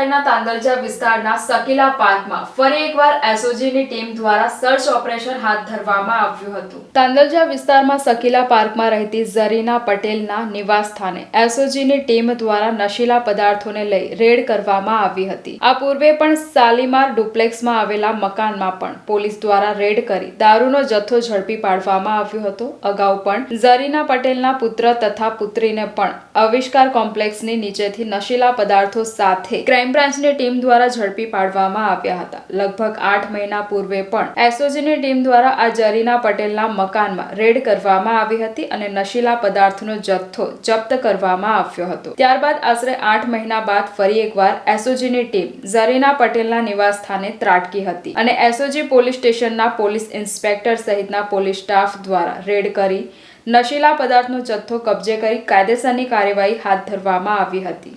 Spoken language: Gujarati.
નવસારીના તાંદલજા વિસ્તારના સકીલા પાર્કમાં ફરી એકવાર એસઓજીની ટીમ દ્વારા સર્ચ ઓપરેશન હાથ ધરવામાં આવ્યું હતું. તાંદલજા વિસ્તારમાં સકીલા પાર્કમાં રહેતી ઝરીના પટેલના નિવાસ સ્થાને એસઓજીની ટીમ દ્વારા નશીલા પદાર્થોને લઈ રેડ કરવામાં આવી હતી. આ પૂર્વે પણ સાલીમાર ડુપ્લેક્સમાં આવેલા મકાનમાં પણ પોલીસ દ્વારા રેડ કરી દારૂનો જથ્થો ઝડપી પાડવામાં આવ્યો હતો. અગાઉ પણ ઝરીના પટેલના પુત્ર તથા પુત્રીને પણ આવિષ્કાર કોમ્પ્લેક્સની નીચેથી નશીલા પદાર્થો સાથે ક્રાઇમ ટીમ દ્વારા ઝડપી પાડવામાં આવ્યા હતા. લગભગ આઠ મહિના પૂર્વે પણ એસઓજીની ટીમ દ્વારા આ જરીના પટેલના મકાનમાં રેડ કરવામાં આવી હતી અને નશીલા પદાર્થનો જથ્થો જપ્ત કરવામાં આવ્યો હતો. ત્યારબાદ આશરે આઠ મહિના બાદ ફરી એકવાર એસઓજીની ટીમ ઝરીના પટેલના નિવાસ સ્થાને ત્રાટકી હતી અને એસઓજી પોલીસ સ્ટેશનના પોલીસ ઇન્સ્પેક્ટર સહિતના પોલીસ સ્ટાફ દ્વારા રેડ કરી નશીલા પદાર્થનો જથ્થો કબજે કરી કાયદેસરની કાર્યવાહી હાથ ધરવામાં આવી હતી.